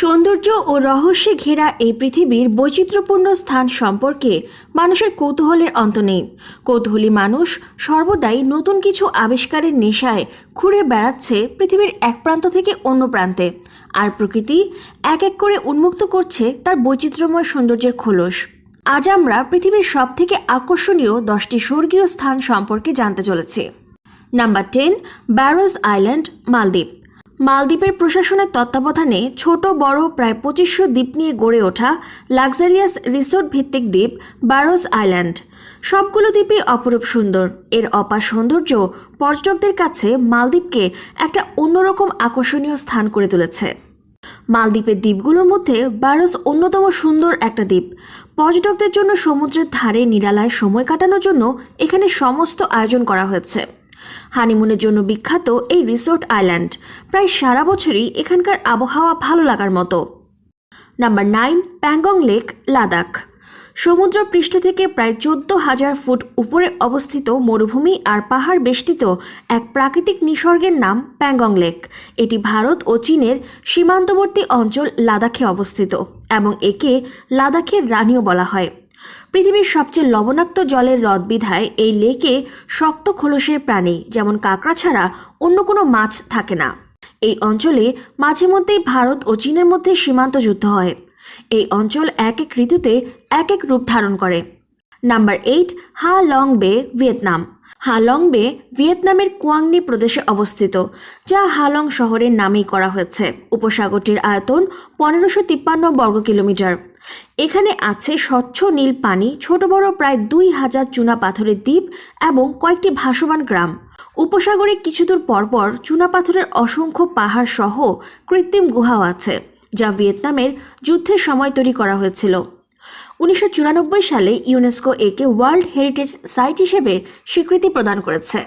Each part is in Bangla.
সৌন্দর্য ও রহস্যে ঘেরা এই পৃথিবীর বৈচিত্র্যপূর্ণ স্থান সম্পর্কে মানুষের কৌতূহলের অন্ত নেই। কৌতূহলী মানুষ সর্বদাই নতুন কিছু আবিষ্কারের নেশায় ঘুরে বেড়াচ্ছে পৃথিবীর এক প্রান্ত থেকে অন্য প্রান্তে। আর প্রকৃতি এক এক করে উন্মুক্ত করছে তার বৈচিত্র্যময় সৌন্দর্যের খোলস। আজ আমরা পৃথিবীর সবথেকে আকর্ষণীয় দশটি স্বর্গীয় স্থান সম্পর্কে জানতে চলেছি। নাম্বার টেন, ব্যারোজ আইল্যান্ড, মালদ্বীপ। মালদ্বীপের প্রশাসনের তত্ত্বাবধানে ছোট, বড়, প্রায় পঁচিশশো দ্বীপ নিয়ে গড়ে ওঠা লাক্সারিয়াস রিসোর্ট ভিত্তিক দ্বীপ ব্যারোজ আইল্যান্ড। সবগুলো দ্বীপই অপরূপ সুন্দর। এর অপার সৌন্দর্য পর্যটকদের কাছে মালদ্বীপকে একটা অন্যরকম আকর্ষণীয় স্থান করে তুলেছে। মালদ্বীপের দ্বীপগুলোর মধ্যে বারোস অন্যতম সুন্দর একটা দ্বীপ। পর্যটকদের জন্য সমুদ্রের ধারে নিরালায় সময় কাটানোর জন্য এখানে সমস্ত আয়োজন করা হয়েছে। হানিমুনের জন্য বিখ্যাত এই রিসোর্ট আইল্যান্ড। প্রায় সারা বছরই এখানকার আবহাওয়া ভালো লাগার মতো। Number nine, Pangong lake, Ladakh. সমুদ্র পৃষ্ঠ থেকে প্রায় চোদ্দ হাজার ফুট উপরে অবস্থিত মরুভূমি আর পাহাড় বেষ্টিত এক প্রাকৃতিক নিসর্গের নাম প্যাংগং লেক। এটি ভারত ও চীনের সীমান্তবর্তী অঞ্চল লাদাখে অবস্থিত এবং একে লাদাখের রানীও বলা হয়। পৃথিবীর সবচেয়ে লবণাক্ত জলের হ্রদ বিধায় এই লেকে শক্ত খোলসের প্রাণী, যেমন কাঁকড়া ছাড়া অন্য কোনো মাছ থাকে না। এই অঞ্চলে মাঝে মধ্যেই ভারত ও চীনের মধ্যে সীমান্ত যুদ্ধ হয়। এই অঞ্চল এক এক ঋতুতে এক এক রূপ ধারণ করে। Number eight Ha Long bay, Vietnam. Halong bay ভিয়েতনামের কুয়াংনি প্রদেশে অবস্থিত, যা হালং শহরের নামেই করা হয়েছে। উপসাগরটির আয়তন পনেরোশো তিপ্পান্ন বর্গ কিলোমিটার। এখানে আছে স্বচ্ছ নীল পানি, ছোট বড় প্রায় দুই হাজার চুনা পাথরের দ্বীপ এবং কয়েকটি ভাসমান গ্রাম। উপসাগরে কিছুদূর পরপর চুনাপাথরের অসংখ্য পাহাড় সহ কৃত্রিম গুহাও আছে, যা ভিয়েতনামের যুদ্ধের সময় তৈরি করা হয়েছিল। উনিশশো চুরানব্বই সালে ইউনেস্কো একে ওয়ার্ল্ড হেরিটেজ সাইট হিসেবে স্বীকৃতি প্রদান করেছে।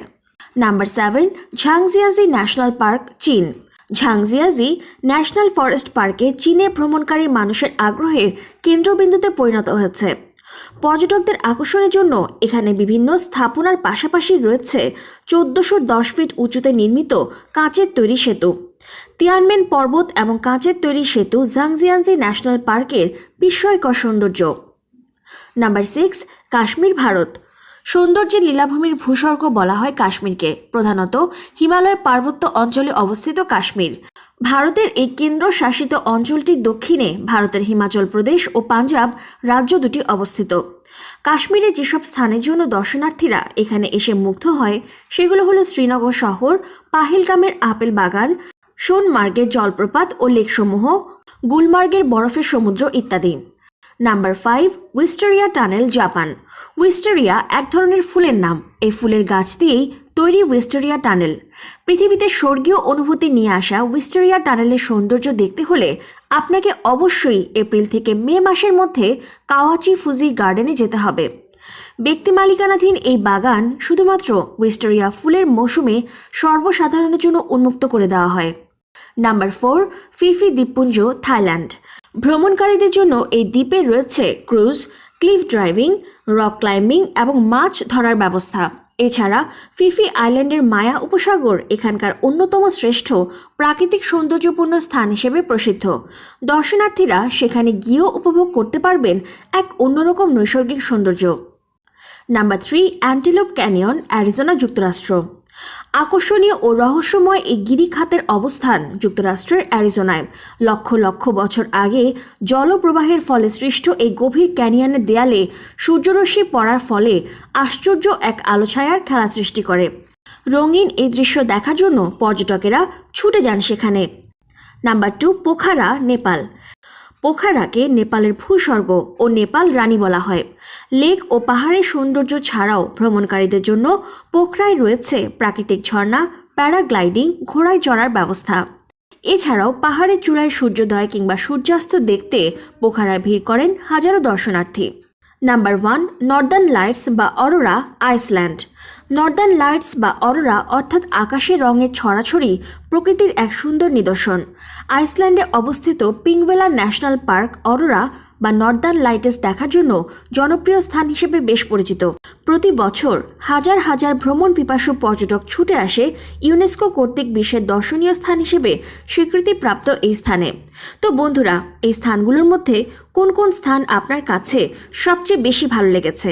Number seven, Zhangjiajie national park, চীন। ঝাংজিয়াজি ন্যাশনাল ফরেস্ট পার্কে চীনে ভ্রমণকারী মানুষের আগ্রহের কেন্দ্রবিন্দুতে পরিণত হয়েছে। পর্যটকদের আকর্ষণের জন্য এখানে বিভিন্ন স্থাপনার পাশাপাশি রয়েছে চোদ্দশো দশ ফিট উঁচুতে নির্মিত কাঁচের তৈরি সেতু। তিয়ানমেন পর্বত এবং কাঁচের তৈরি সেতু জাংজিয়ানজি ন্যাশনাল পার্কের বিস্ময়কর সৌন্দর্য। Number six, Kashmir, Bharat. সৌন্দর্যের লীলাভূমির ভূস্বর্গ বলা হয় কাশ্মীরকে। প্রধানত, হিমালয় পার্বত্য অঞ্চলে অবস্থিত কাশ্মীর। ভারতের এই কেন্দ্র শাসিত অঞ্চলটির দক্ষিণে ভারতের হিমাচল প্রদেশ ও পাঞ্জাব রাজ্য দুটি অবস্থিত। কাশ্মীরে যেসব স্থানের জন্য দর্শনার্থীরা এখানে এসে মুগ্ধ হয়, সেগুলো হলো শ্রীনগর শহর, পাহিলগামের আপেল বাগান সোনমার্গের জলপ্রপাত ও লেকসমূহ, গুলমার্গের বরফের সমুদ্র ইত্যাদি। Number five, wisteria tunnel, Japan. Wisteria এক ধরনের ফুলের নাম। এই ফুলের গাছ দিয়েই তৈরি উইস্টেরিয়া টানেল। পৃথিবীতে স্বর্গীয় অনুভূতি নিয়ে আসা উইস্টেরিয়া টানেলের সৌন্দর্য দেখতে হলে আপনাকে অবশ্যই এপ্রিল থেকে মে মাসের মধ্যে কাওয়াচি ফুজি গার্ডেনে যেতে হবে। ব্যক্তি মালিকানাধীন এই বাগান শুধুমাত্র উইস্টেরিয়া ফুলের মৌসুমে সর্বসাধারণের জন্য উন্মুক্ত করে দেওয়া হয়। নাম্বার ফোর, ফিফি দ্বীপপুঞ্জ, থাইল্যান্ড। ভ্রমণকারীদের জন্য এই দ্বীপে রয়েছে cruise, cliff driving, rock climbing এবং মাছ ধরার ব্যবস্থা। এছাড়া ফিফি আইল্যান্ডের মায়া উপসাগর এখানকার অন্যতম শ্রেষ্ঠ প্রাকৃতিক সৌন্দর্যপূর্ণ স্থান হিসেবে প্রসিদ্ধ। দর্শনার্থীরা সেখানে গিয়েও উপভোগ করতে পারবেন এক অন্যরকম নৈসর্গিক সৌন্দর্য। Number three antelope canyon Arizona যুক্তরাষ্ট্র। আকর্ষণীয় ও রহস্যময় এই গিরিখাতের অবস্থান যুক্তরাষ্ট্রের অ্যারিজোনায় লক্ষ লক্ষ বছর আগে জলপ্রবাহের ফলে সৃষ্ট এই গভীর ক্যানিয়নের দেয়ালে সূর্যরশ্মি পড়ার ফলে আশ্চর্য এক আলোছায়ার খেলা সৃষ্টি করে। রঙিন এই দৃশ্য দেখার জন্য পর্যটকেরা ছুটে যান সেখানে। Number two Pokhara, Nepal. পোখারাকে নেপালের ভূস্বর্গ ও নেপাল রানী বলা হয়। লেক ও পাহাড়ের সৌন্দর্য ছাড়াও ভ্রমণকারীদের জন্য পোখরায় রয়েছে প্রাকৃতিক ঝর্ণা, প্যারাগ্লাইডিং, ঘোড়ায় চড়ার ব্যবস্থা। এছাড়াও পাহাড়ের চূড়ায় সূর্যোদয় কিংবা সূর্যাস্ত দেখতে পোখারায় ভিড় করেন হাজারো দর্শনার্থী। নাম্বার ওয়ান, নর্দার্ন লাইটস বা অরোরা, আইসল্যান্ড। নর্দার্ন লাইটস বা অরোরা অর্থাৎ আকাশের রঙের ছড়াছড়ি প্রকৃতির এক সুন্দর নিদর্শন। আইসল্যান্ডে অবস্থিত পিংভেলা ন্যাশনাল পার্ক অরোরা বা নর্দার্ন লাইটস দেখার জন্য জনপ্রিয় স্থান হিসেবে বেশ পরিচিত। প্রতি বছর হাজার হাজার ভ্রমণ পিপাসু পর্যটক ছুটে আসে ইউনেস্কো কর্তৃক বিশ্বের দর্শনীয় স্থান হিসেবে স্বীকৃতিপ্রাপ্ত এই স্থানে। তো বন্ধুরা, এই স্থানগুলোর মধ্যে কোন কোন স্থান আপনার কাছে সবচেয়ে বেশি ভালো লেগেছে?